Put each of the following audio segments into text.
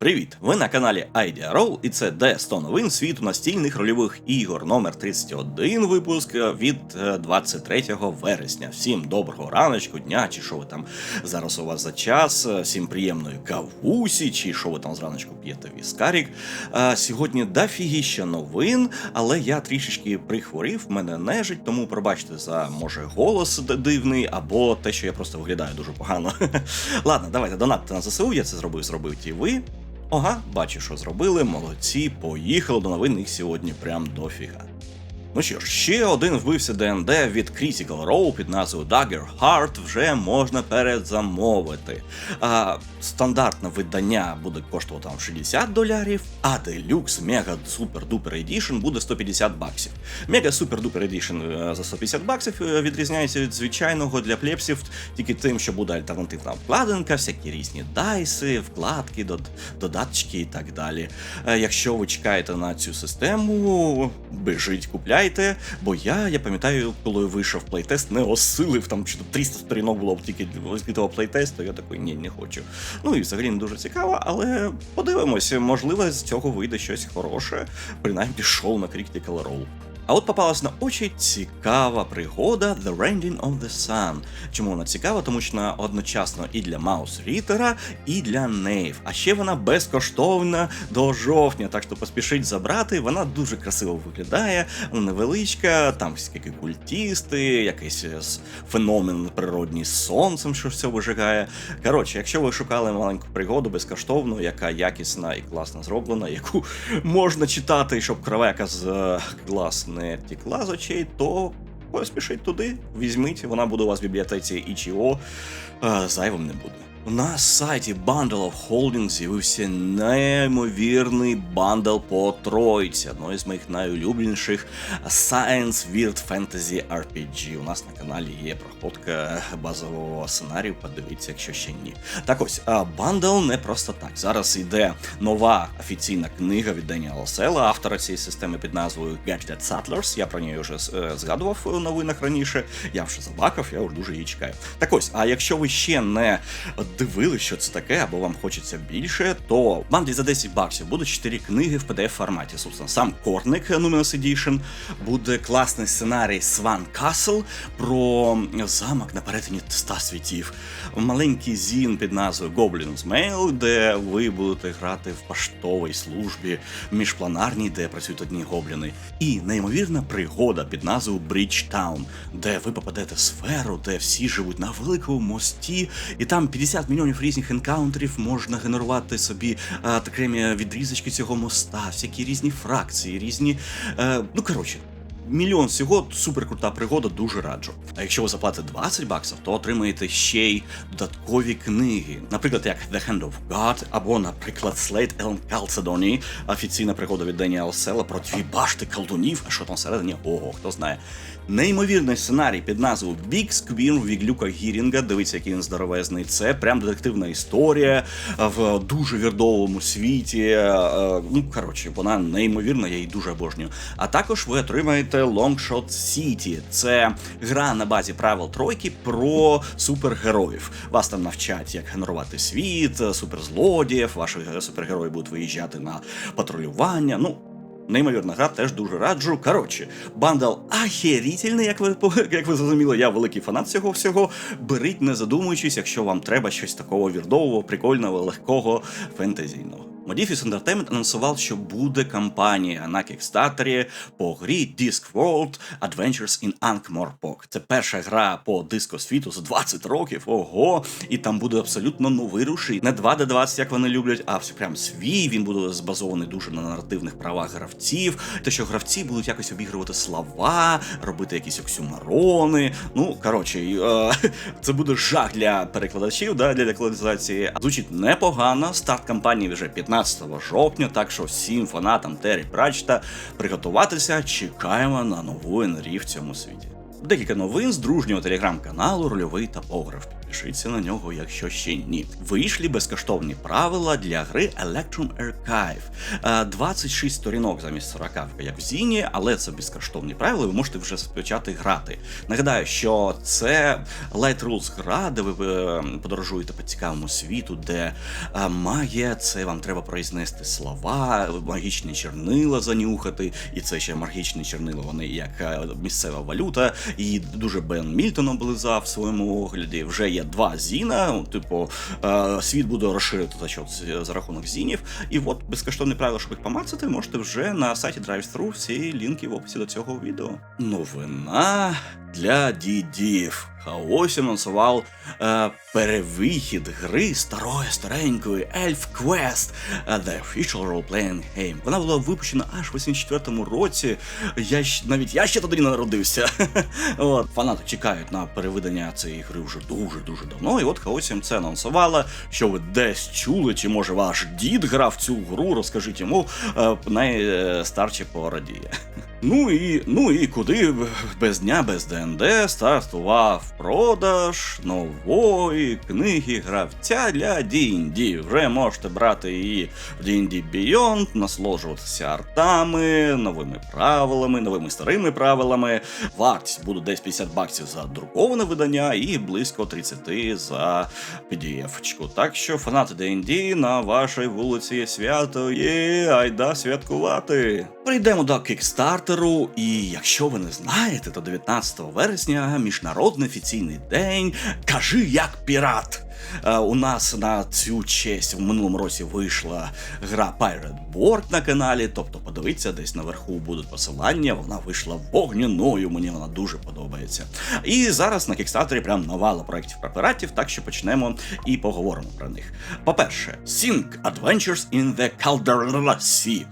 Привіт! Ви на каналі IDRO і це де 100 новин світу настільних рольових ігор номер 31 випуск від е, 23 вересня. Всім доброго раночку, дня, чи що ви там зараз у вас за час, е, всім приємної кавусі, чи що ви там зраночку п'єте віскарік. Е, Сьогодні дофігіща новин, але я трішечки прихворів, мене нежить, тому пробачте за може голос дивний, або те, що я просто виглядаю дуже погано. Ладно, давайте донатити на ЗСУ, я це зробив, зробив і ви. Ага, бачу, що зробили, молодці, поїхали до новин їх сьогодні прям дофіга. Ну що ж, ще один вбився ДНД від Critical Role під назвою Dagger Heart вже можна передзамовити. А стандартне видання буде коштувати там 60 долярів, а Deluxe Mega Super Duper Edition буде 150 баксів. Mega Super Duper Edition е, за 150 баксів е, відрізняється від звичайного для плепсів тільки тим, що буде альтернативна обкладинка, всякі різні дайси, вкладки, дод- додатчики і так далі. Е, Якщо ви чекаєте на цю систему, біжіть, купляйте. Бо я, я пам'ятаю, коли вийшов плейтест, не осилив там чи 300 сторінок було б тільки того плейтесту. Я такий, ні, не хочу. Ну і взагалі не дуже цікаво, але подивимося, можливо, з цього вийде щось хороше, принаймні шоу на Critical Role. А от попалась на очі цікава пригода The Rending of the Sun. Чому вона цікава? Тому що вона одночасно і для Маус Рітера, і для Нейв. А ще вона безкоштовна до жовтня, так що поспішіть забрати. Вона дуже красиво виглядає, невеличка, там всякі культісти, якийсь е, феномен природній з сонцем, що все вижигає. Коротше, якщо ви шукали маленьку пригоду безкоштовну, яка якісна і класно зроблена, яку можна читати, щоб крова, яка з е, глаз не тікла з очей, то поспішіть туди, візьміть, вона буде у вас в бібліотеці Ічіо, е, зайвим не буде. На сайті Bundle of Holding з'явився неймовірний бандл по тройці, одної з моїх найулюбленіших Science Weird Fantasy RPG. У нас на каналі є проходка базового сценарію. Подивіться, якщо ще ні. Так ось, бандл не просто так. Зараз йде нова офіційна книга від Деніела Села, автора цієї системи під назвою Gadget Settlers. Я про неї вже е, згадував у новинах раніше. Я вже забакав, я вже дуже її чекаю. Так ось, а якщо ви ще не дивились, що це таке, або вам хочеться більше, то в банді за 10 баксів будуть 4 книги в pdf форматі. Собственно, сам Корник Numinous Edition, буде класний сценарій Swan Castle про замок на перетині ста світів. Маленький зін під назвою Goblin's Mail, де ви будете грати в поштовій службі міжпланарній, де працюють одні гобліни. І неймовірна пригода під назвою Bridge Town, де ви попадете в сферу, де всі живуть на великому мості, і там 50 мільйонів різних енкаунтерів можна генерувати собі а, окремі відрізочки цього моста, всякі різні фракції, різні. Е, ну коротше. Мільйон всього суперкрута пригода, дуже раджу. А якщо ви заплатите 20 баксів, то отримаєте ще й додаткові книги, наприклад, як The Hand of God, або, наприклад, Slate Elm Chalcedony, офіційна пригода від Деніела Села про дві башти колдунів, а що там всередині, ого, хто знає. Неймовірний сценарій під назвою Big Squirm від Люка Гірінга. Дивіться, який він здоровезний. Це прям детективна історія в дуже вірдовому світі. Е, Ну, коротше, вона неймовірна, я її дуже обожнюю. А також ви отримаєте Longshot City. Це гра на базі правил тройки про супергероїв. Вас там навчать, як генерувати світ, суперзлодіїв. Ваші супергерої будуть виїжджати на патрулювання. Ну. Неймовірна гра, теж дуже раджу. Коротше, бандал ахерітельний, як ви як ви зрозуміли, я великий фанат цього всього. Беріть, не задумуючись, якщо вам треба щось такого вірдового, прикольного, легкого, фентезійного. Modifus Entertainment анонсував, що буде кампанія на кікстартері по грі Disc World Adventures in Ankh-Morpork. Це перша гра по дискосвіту за 20 років. Ого! І там буде абсолютно новий рушій. Не 2D20, як вони люблять, а все прям свій. Він буде збазований дуже на наративних правах гравців. Те, що гравці будуть якось обігрувати слова, робити якісь оксюмарони. Ну коротше, е, це буде жах для перекладачів, да, для локалізації. Звучить непогано. Старт кампанії вже 15 жовтня, так що всім фанатам Террі Пратчета приготуватися. Чекаємо на нову НРІ в цьому світі. Декілька новин з дружнього телеграм-каналу Рольовий та Пограф. Підпишіться на нього, якщо ще ні. Вийшли безкоштовні правила для гри Electrum Archive. Е, 26 сторінок замість 40, як в Зіні, але це безкоштовні правила, ви можете вже почати грати. Нагадаю, що це Light Rules гра, де ви е, подорожуєте по цікавому світу, де е, магія, це вам треба произнести слова, магічні чернила занюхати, і це ще магічні чернила, вони як е, місцева валюта. І дуже Бен Мільтон облизав в своєму огляді. Вже є два зіна. Типу, е, світ буде розширити за за рахунок зінів. І от безкоштовне правило, щоб їх помацати, можете вже на сайті DriveThru, всі лінки в описі до цього відео. Новина для дідів. Хаосі анонсував е, перевихід гри старої старенької Elf Quest е, The Official Role-Playing Game. Вона була випущена аж в 84-му році. Я навіть я ще тоді не народився. от фанати чекають на перевидання цієї гри вже дуже дуже давно. І от Хаосі це анонсувала, що ви десь чули, чи може ваш дід грав цю гру. Розкажіть йому е, найстарші порадіє. Ну і ну і куди без дня, без ДНД стартував продаж нової книги гравця для D&D. Вже можете брати її в D&D Beyond, насолоджуватися артами, новими правилами, новими старими правилами. Вартість буде десь 50 баксів за друковане видання і близько 30 за PDF-чку. Так що фанати D&D на вашій вулиці свято є, айда святкувати. Прийдемо до кікстартеру, і якщо ви не знаєте, то 19 вересня міжнародний офіційний день кажи як пірат. Е, у нас на цю честь в минулому році вийшла гра Pirate Board на каналі, тобто подивіться, десь наверху будуть посилання. Вона вийшла вогняною, мені вона дуже подобається. І зараз на кікстартері прям навала проєктів про піратів, так що почнемо і поговоримо про них. По-перше, Sing Adventures in the Caldera Sea.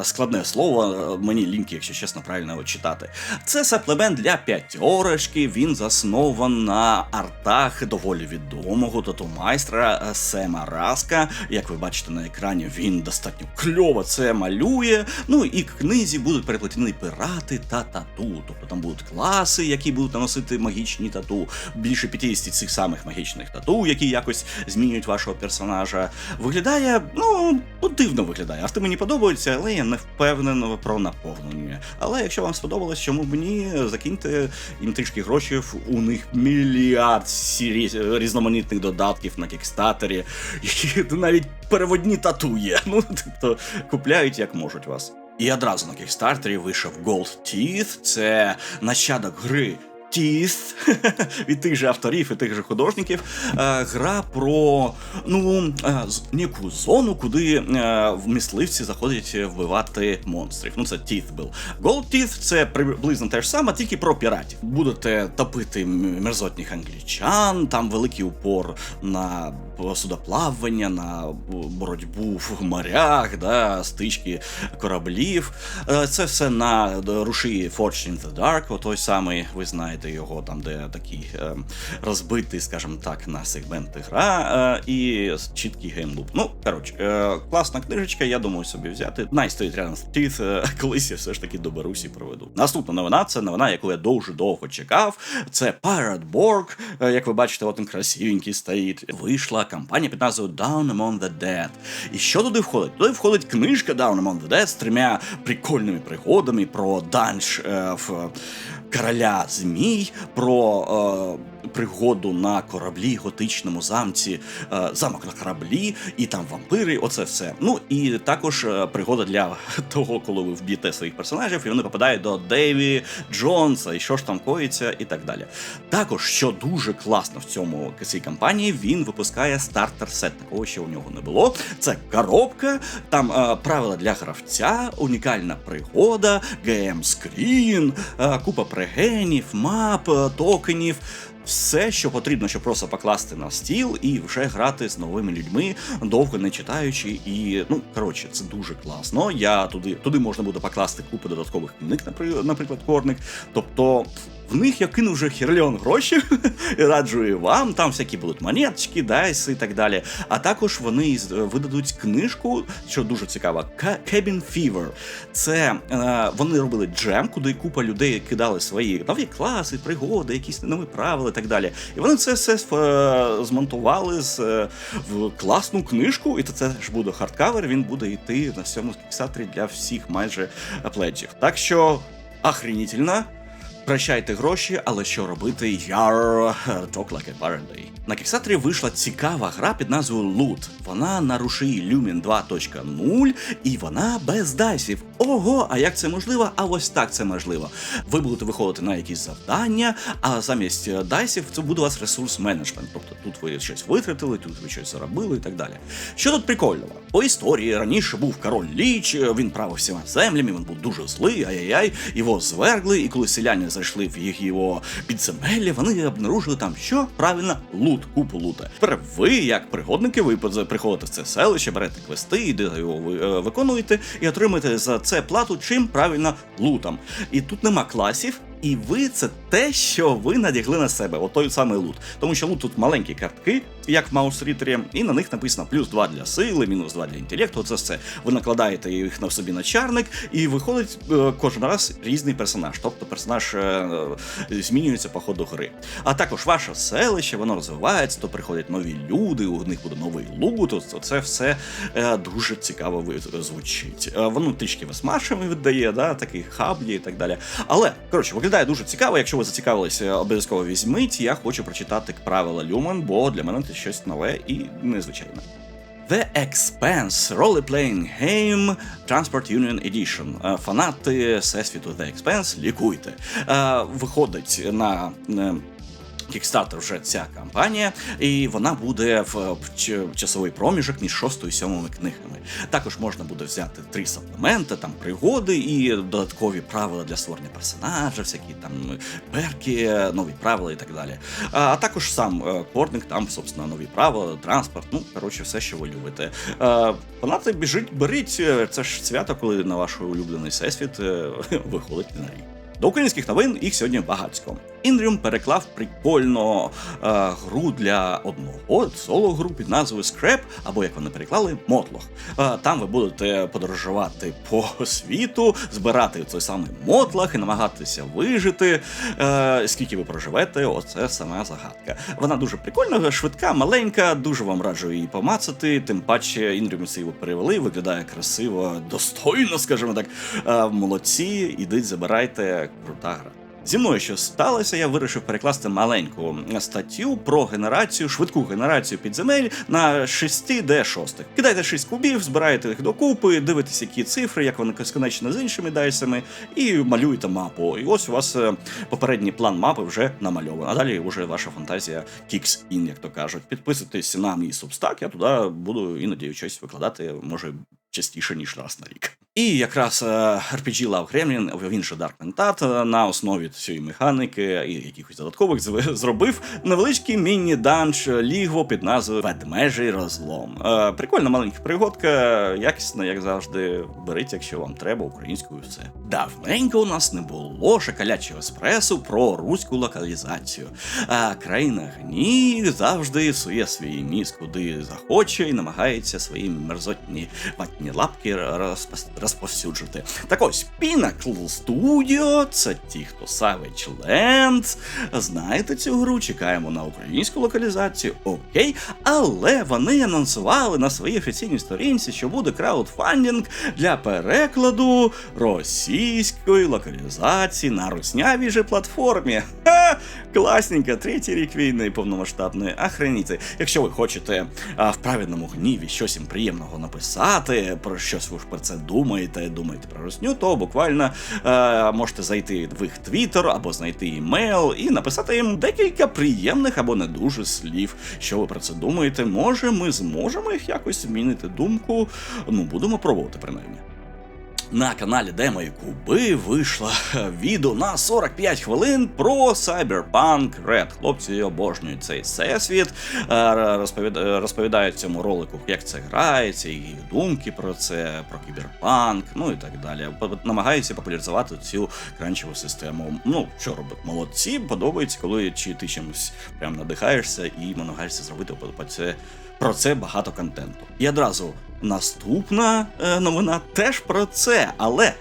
Е, Складне слово, мені лінки, якщо чесно, правильно читати. Це саплемент для п'ятьорочки. Він заснований на артах доволі відомого тату-майстра Сема Раска. Як ви бачите на екрані, він достатньо кльово це малює. Ну і к книзі будуть переплетені пірати та тату. Тобто там будуть класи, які будуть наносити магічні тату. Більше 50 цих самих магічних тату, які якось змінюють вашого персонажа. Виглядає, ну, дивно виглядає. Арти мені подобаються, але я не впевнений про наповнення. Але якщо вам сподобалось, чому б ні, закиньте їм трішки грошей. У них мільярд сірі- різноманітних додатків на кікстатері, які навіть переводні тату є. Ну, тобто купляють як можуть вас. І одразу на кікстартері вийшов Gold Teeth, це нащадок гри. Тіс від тих же авторів і тих же художників. Е, Гра про ну ніку зону, куди е, в мисливці заходять вбивати монстрів. Ну це Teeth був. Gold Teeth це приблизно те ж саме, тільки про піратів. Будете топити мерзотніх англічан, там великий упор на судоплавання, на боротьбу в морях, да, стички кораблів. Е, Це все на рушії Forged in the Dark, той самий, ви знаєте його, там, де такий е, розбитий, скажімо так, на сегменти гра, е, і чіткий геймлуп. Ну, коротше, е, класна книжечка, я думаю собі взяти. Най стоїть рядом е, колись я все ж таки доберусь і проведу. Наступна новина це новина, яку я дуже довго чекав. Це Pirate Borg. Е, Як ви бачите, от він красивенький стоїть. Вийшла кампанія під назвою Down Among the Dead. І що туди входить? Туди входить книжка Down Among the Dead з трьома прикольними пригодами про данж е, в короля змій, про е, пригоду на кораблі, готичному замці, е, замок на кораблі, і там вампири, оце все. Ну і також е, пригода для того, коли ви вб'єте своїх персонажів, і вони попадають до Дейві Джонса, і що ж там коїться, і так далі. Також, що дуже класно в цьому цій кампанії, він випускає стартер сет. Такого ще у нього не було. Це коробка, там е, правила для гравця, унікальна пригода, GM скрін, е, купа прегенів, мап, токенів. Все, що потрібно, щоб просто покласти на стіл і вже грати з новими людьми, довго не читаючи. І ну коротше, це дуже класно. Я туди туди можна буде покласти купу додаткових книг, напри- наприклад, корник. Тобто В них я кинув вже хірльон гроші, і раджу і вам, там всякі будуть монеточки, дайси і так далі. А також вони видадуть книжку, що дуже цікаво, Ca- Cabin Fever. Це е, вони робили джем, куди купа людей кидали свої нові класи, пригоди, якісь нові правила і так далі. І вони це все е, змонтували з, е, в класну книжку, і це ж буде хардкавер, він буде йти на всьому кікстаторі для всіх майже е, пледжів. Так що охренітельно. Прощайте гроші, але що робити? Яр Talk like a Pirate На Кікстаторі вийшла цікава гра під назвою Loot. Вона на рушії Lumin 2.0 і вона без дайсів. Ого, а як це можливо? А ось так це можливо. Ви будете виходити на якісь завдання, а замість е, дайсів це буде у вас ресурс менеджмент. Тобто тут ви щось витратили, тут ви щось заробили і так далі. Що тут прикольного? По історії раніше був король Ліч, е, він правив всіма землями, він був дуже злий, ай-яй-яй, його звергли, і коли селяни зайшли в їх його підземелля, вони обнаружили там, що правильно лут, купу лута. Тепер ви, як пригодники, ви приходите в це селище, берете квести, йдете його е, виконуєте і отримуєте за це плату чим правильно лутом. І тут нема класів. І ви це те, що ви надягли на себе, от той самий лут. Тому що лут тут маленькі картки, як в Маус Рітері, і на них написано плюс 2 для сили, мінус 2 для інтелекту. Це все. Ви накладаєте їх на собі на чарник, і виходить е, кожен раз різний персонаж. Тобто персонаж е, е, змінюється по ходу гри. А також ваше селище, воно розвивається, то приходять нові люди, у них буде новий лут. Це все дуже цікаво звучить. Воно трішки весмашами віддає, да, такі хаблі і так далі. Але коротше, виглядає дуже цікаво. Якщо ви зацікавилися, обов'язково візьміть. Я хочу прочитати правила Люмен, бо для мене це щось нове і незвичайне. The Expanse Role-Playing Game Transport Union Edition. Е, Фанати Всесвіту The Expanse, лікуйте. Е, Виходить на. Е, Kickstarter вже ця кампанія, і вона буде в часовий проміжок між шостою і сьомими книгами. Також можна буде взяти три саплементи, там пригоди і додаткові правила для створення персонажа, всякі там перки, нові правила і так далі. А, також сам е, корник, там, собственно, нові правила, транспорт, ну коротше, все, що ви любите. Е, Фанати біжить, беріть. е, Це ж свято, коли на ваш улюблений всесвіт е, виходить на рік. До українських новин їх сьогодні багатько. Інріум переклав прикольну е, гру для одного соло гру під назвою Scrap, або як вони переклали, Мотлох. Е, там ви будете подорожувати по світу, збирати той самий мотлах і намагатися вижити. Е, скільки ви проживете, оце сама загадка. Вона дуже прикольна, швидка, маленька, дуже вам раджу її помацати. Тим паче Інріум це його перевели, виглядає красиво, достойно, скажімо так. Е, молодці, ідіть, забирайте, крута гра. Зі мною що сталося, я вирішив перекласти маленьку статтю про генерацію, швидку генерацію підземель на 6D6. Кидайте 6 кубів, збираєте їх докупи, дивитесь, які цифри, як вони сконечні з іншими дайсами, і малюєте мапу. І ось у вас е, попередній план мапи вже намальований. А далі вже ваша фантазія kicks in, як то кажуть. Підписуйтесь на мій субстак, я туди буду іноді щось викладати, може частіше, ніж раз на рік. І якраз е, RPG Love Gremlin, він же Dark Mentat, на основі цієї механіки і якихось додаткових зробив невеличкий міні-данж лігво під назвою Ведмежий розлом. Е, Прикольна маленька пригодка, якісна, як завжди. Беріть, якщо вам треба, українською все. Давненько у нас не було шоколячого еспресо про руську локалізацію. А країна гній завжди сує свій ніс куди захоче і намагається свої мерзотні ватні лапки розпос- розповсюджити. Так ось Pinnacle Studio, це ті, хто Savage Lands. Знаєте цю гру? Чекаємо на українську локалізацію. Окей, але вони анонсували на своїй офіційній сторінці, що буде краудфандинг для перекладу російської локалізації на руснявій же платформі. Ха! Класненько, третій рік війни повномасштабної. Охреніти. Якщо ви хочете а, в праведному гніві щось їм приємного написати, про щось ви ж про це думаєте, думаєте про русню, то буквально е, можете зайти в їх твіттер або знайти імейл і написати їм декілька приємних або не дуже слів. Що ви про це думаєте? Може, ми зможемо їх якось змінити думку? Ну, будемо пробувати принаймні. На каналі Де мої куби вийшло відео на 45 хвилин про Cyberpunk Red. Хлопці обожнюють цей всесвіт, е, розповід... розповідають цьому ролику, як це грається, їх думки про це, про кіберпанк, ну і так далі. Намагаються популяризувати цю кранчеву систему. Ну, що робить? Молодці, подобається, коли чи ти чимось прям надихаєшся і намагаєшся зробити по це. Про це багато контенту. І одразу Наступна е, новина теж про це, але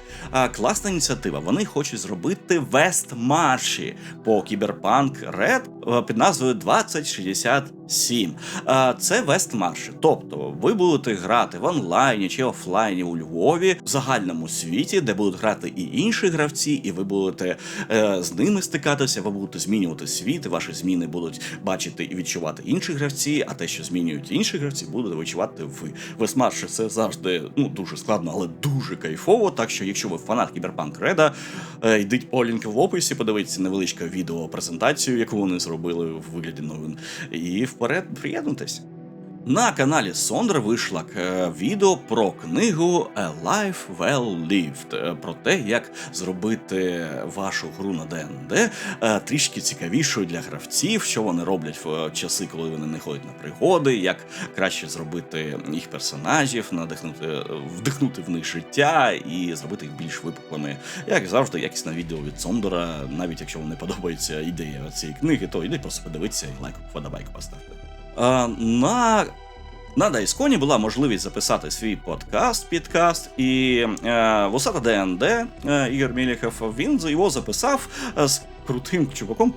класна ініціатива. Вони хочуть зробити вест марші по кіберпанк Ред під назвою 2060 7. Це вестмарші. Тобто ви будете грати в онлайні чи офлайні у Львові, в загальному світі, де будуть грати і інші гравці, і ви будете е, з ними стикатися, ви будете змінювати світ, і ваші зміни будуть бачити і відчувати інші гравці, а те, що змінюють інші гравці, будете відчувати ви. Вестмарші це завжди ну дуже складно, але дуже кайфово. Так що, якщо ви фанат Кіберпанк Реда, е, йдіть по лінку в описі, подивіться невеличке відео презентацію, яку вони зробили в вигляді новин. і в вперед приєднуйтесь. На каналі Сондра вийшло е, відео про книгу A Life Well Lived, е, про те, як зробити вашу гру на ДНД е, трішки цікавішою для гравців, що вони роблять в часи, коли вони не ходять на пригоди, як краще зробити їх персонажів, надихнути, вдихнути в них життя і зробити їх більш випуклими. Як завжди, якісне відео від Сондора, навіть якщо вам не подобається ідея цієї книги, то йди просто подивитися і лайк, вподобайку поставте. Е, на на Дайсконі була можливість записати свій подкаст, підкаст, і е, Вусата ДНД е, Ігор Міліхов, він його записав е, з крутим чуваком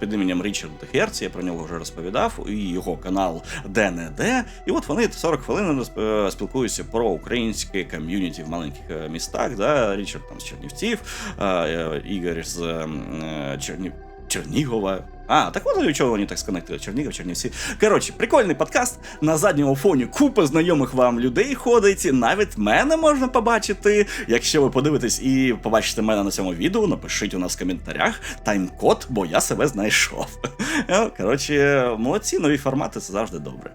під іменем Річард Герц, я про нього вже розповідав, і його канал ДНД. І от вони 40 хвилин е, спілкуються про українське ком'юніті в маленьких е, містах. Да? Річард там з Чернівців, е, е, Ігор з е, Чернів... Чернігова. А, так от чого вони так сконектили. Чернігів, Чернівці. Коротше, прикольний подкаст. На задньому фоні купа знайомих вам людей ходить. Навіть мене можна побачити. Якщо ви подивитесь і побачите мене на цьому відео, напишіть у нас в коментарях тайм-код, бо я себе знайшов. Е, Коротше, молодці, нові формати це завжди добре.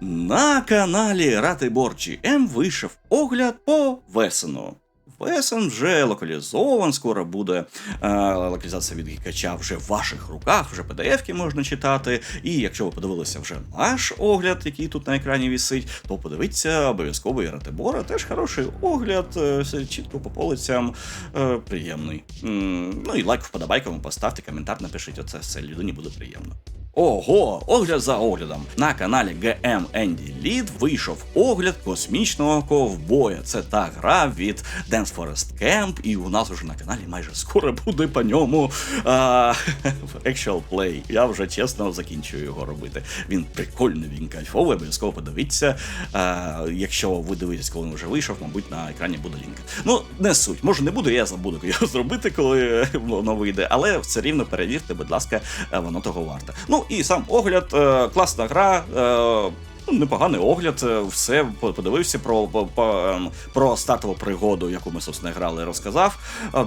На каналі Ратиборчі М вийшов огляд по Весену. Весен вже локалізован, скоро буде е, локалізація від гікача вже в ваших руках, вже PDF-ки можна читати. І якщо ви подивилися вже наш огляд, який тут на екрані вісить, то подивіться обов'язково і Ратибора. Теж хороший огляд, е, все чітко по полицям, е, приємний. М, ну і лайк вподобайками поставте, коментар напишіть, оце все людині буде приємно. Ого, огляд за оглядом. На каналі GM Andy Lead вийшов огляд космічного ковбоя. Це та гра від Dance Forest Camp, і у нас уже на каналі майже скоро буде по ньому а, actual play. Я вже чесно закінчую його робити. Він прикольний, він кайфовий, обов'язково подивіться. А, якщо ви дивитесь, коли він вже вийшов, мабуть, на екрані буде лінк. Ну, не суть, може не буде, я забуду його зробити, коли воно вийде, але все рівно перевірте, будь ласка, е, воно того варте. Ну і сам огляд, е, класна гра. Е, ну, Непоганий огляд, е, все подивився про, ем, про стартову пригоду, яку ми собственно грали, розказав.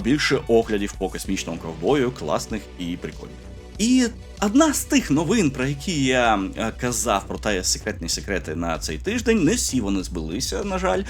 Більше оглядів по космічному ковбою, класних і прикольних. І одна з тих новин, про які я казав про та секретні секрети на цей тиждень, не всі вони збулися, на жаль.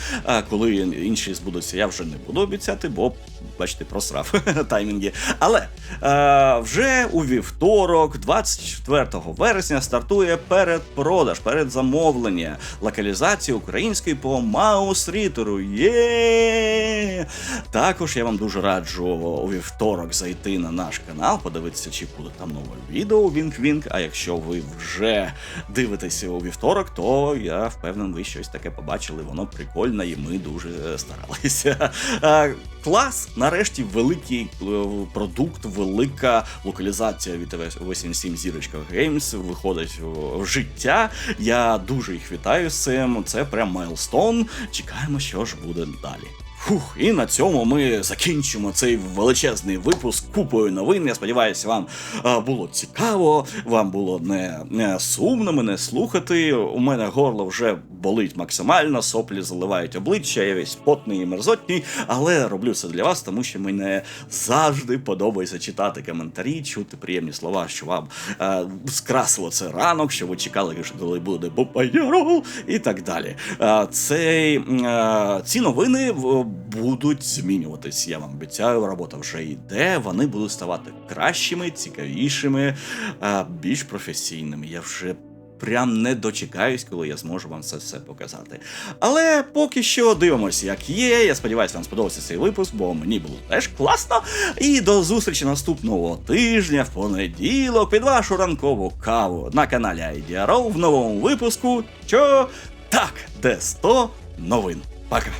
Коли інші збудуться, я вже не буду обіцяти, бо бачите, просрав таймінги. Але е, вже у вівторок, 24 вересня, стартує передпродаж, передзамовлення локалізації української по Маус Рітеру. Є! Також я вам дуже раджу у вівторок зайти на наш канал, подивитися, чи буде там нове відео Вінк-Вінк. А якщо ви вже дивитеся у вівторок, то я впевнений, ви щось таке побачили. Воно прикольне, і ми дуже е, старалися. Клас, нарешті, великий е, продукт, велика локалізація від 87 зірочка Games виходить в- в життя. Я дуже їх вітаю з цим. Це прям майлстон. Чекаємо, що ж буде далі. Фух, і на цьому ми закінчимо цей величезний випуск купою новин. Я сподіваюся, вам е, було цікаво, вам було не, не сумно мене слухати. У мене горло вже болить максимально, соплі заливають обличчя, я весь потний і мерзотній, але роблю це для вас, тому що мене завжди подобається читати коментарі, чути приємні слова, що вам е, скрасило це ранок, що ви чекали, що коли буде Бупайорол і так далі. Е, цей, е, ці новини будуть змінюватись. Я вам обіцяю, робота вже йде. Вони будуть ставати кращими, цікавішими, е, більш професійними. Я вже. Прям не дочекаюсь, коли я зможу вам це все показати. Але поки що дивимося, як є. Я сподіваюся, вам сподобався цей випуск, бо мені було теж класно. І до зустрічі наступного тижня, в понеділок, під вашу ранкову каву на каналі IDRO в новому випуску. Що так, де 100 новин. Пока.